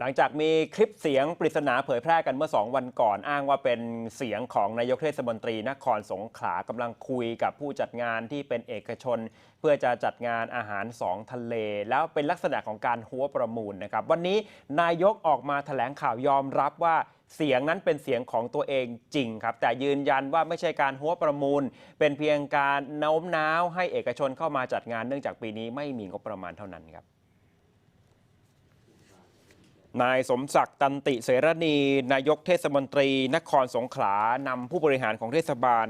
หลังจากมีคลิปเสียงปริศนาเผยแพร่กันเมื่อ 2 วันก่อนอ้างว่าเป็นเสียงของนายกเทศมนตรีนครสงขลากำลังคุยกับผู้จัดงานที่เป็นเอกชน เพื่อจะจัดงานอาหารสองทะเล แล้วเป็นลักษณะของการหัวประมูลนะครับ วันนี้นายกออกมาแถลงข่าวยอมรับว่าเสียงนั้นเป็นเสียงของตัวเองจริงครับ แต่ยืนยันว่าไม่ใช่การหัวประมูล เป็นเพียงการโน้มน้าวให้เอกชนเข้ามาจัดงานเนื่องจากปีนี้ไม่มีงบประมาณเท่านั้นครับ นายสมศักดิ์ตันติเสรณี นายกเทศมนตรี นครสงขลานำผู้บริหารของเทศบาล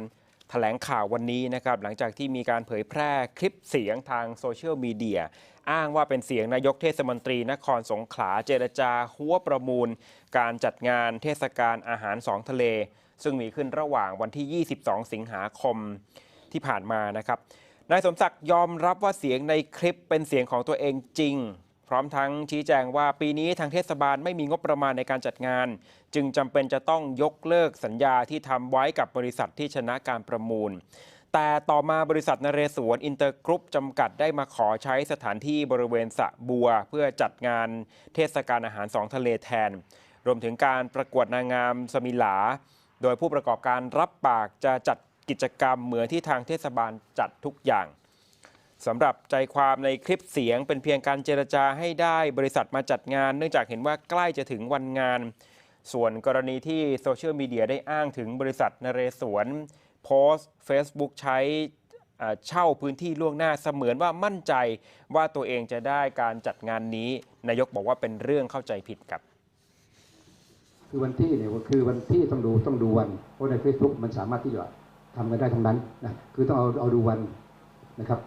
แถลงข่าววันนี้นะครับ หลังจากที่มีการเผยแพร่คลิปเสียงทางโซเชียลมีเดีย อ้างว่าเป็นเสียงนายกเทศมนตรี นครสงขลาเจรจาหัวประมูล การจัดงานเทศกาลอาหารสองทะเล ซึ่งมีขึ้นระหว่างวันที่ 22 สิงหาคมที่ผ่านมานะครับนายสมศักดิ์ยอมรับว่าเสียงในคลิปเป็นเสียงของตัวเองจริง ร้อมทั้งชี้แจงว่าปีนี้ทางเทศบาลไม่มีงบประมาณในการจัดงาน จึงจำเป็นจะต้องยกเลิกสัญญาที่ทำไว้กับบริษัทที่ชนะการประมูล แต่ต่อมาบริษัทนเรศวรอินเตอร์กรุ๊ปจำกัดได้มาขอใช้สถานที่บริเวณสะบัว เพื่อจัดงานเทศกาลอาหารสองทะเลแทน รวมถึงการประกวดนางงามสมิลา โดยผู้ประกอบการรับปากจะจัดกิจกรรมเหมือนที่ทางเทศบาลจัดทุกอย่าง สำหรับใจความในคลิปเสียงเป็นเพียงการเจรจาให้ได้บริษัทมาจัดงาน เนื่องจากเห็นว่าใกล้จะถึงวันงาน ส่วนกรณีที่โซเชียลมีเดียได้อ้างถึงบริษัทนเรศวรโพสต์ Facebook ใช้เช่าพื้นที่ล่วงหน้าเสมือนว่ามั่นใจว่าตัวเองจะได้การจัดงานนี้ นายกบอกว่าเป็นเรื่องเข้าใจผิดครับ คือวันที่เนี่ยคือวันที่ต้องดูต้องดูวัน เพราะใน Facebook มันสามารถที่จะทำกันได้ทั้งนั้นนะคือต้องเอาเอาดูวันนะครับ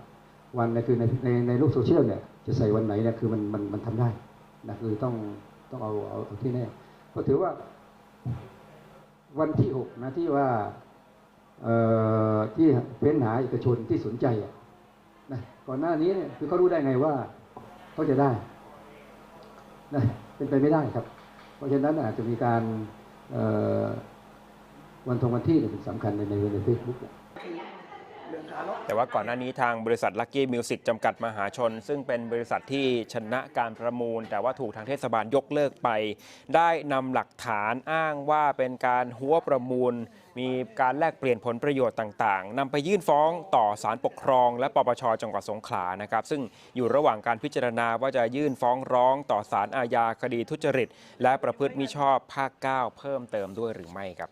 วันเนี่ยคือในในในโลกโซเชียลเนี่ยจะใส่วันไหนเนี่ยคือมันมันมันทำได้นะคือต้องต้องเอาเอาเอาที่แน่ก็ถือว่าวันที่หกนะที่ว่าเอ่อที่เฟ้นหาเอกชนที่สนใจอะนะก่อนหน้านี้เนี่ยคือเขารู้ได้ไงว่าเขาจะได้นะเป็นไปไม่ได้ครับ เพราะฉะนั้นอาจจะมีการเอ่อวันทงวันที่เป็นสำคัญในในในเฟซบุ๊ก แต่ว่าก่อนหน้านี้ทางบริษัท Lucky Music จำกัดมหาชน ซึ่งเป็นบริษัทที่ชนะการประมูล แต่ว่าถูกทางเทศบาลยกเลิกไป ได้นำหลักฐานอ้างว่าเป็นการหัวประมูล มีการแลกเปลี่ยนผลประโยชน์ต่างๆนำไปยื่นฟ้องต่อศาลปกครอง และปปชจังหวัดสงขลานะครับ ซึ่งอยู่ระหว่างการพิจารณาว่าจะยื่นฟ้องร้องต่อศาลอาญาคดีทุจริต และประพฤติมิชอบภาค 9 เพิ่มเติมด้วยหรือไม่ครับ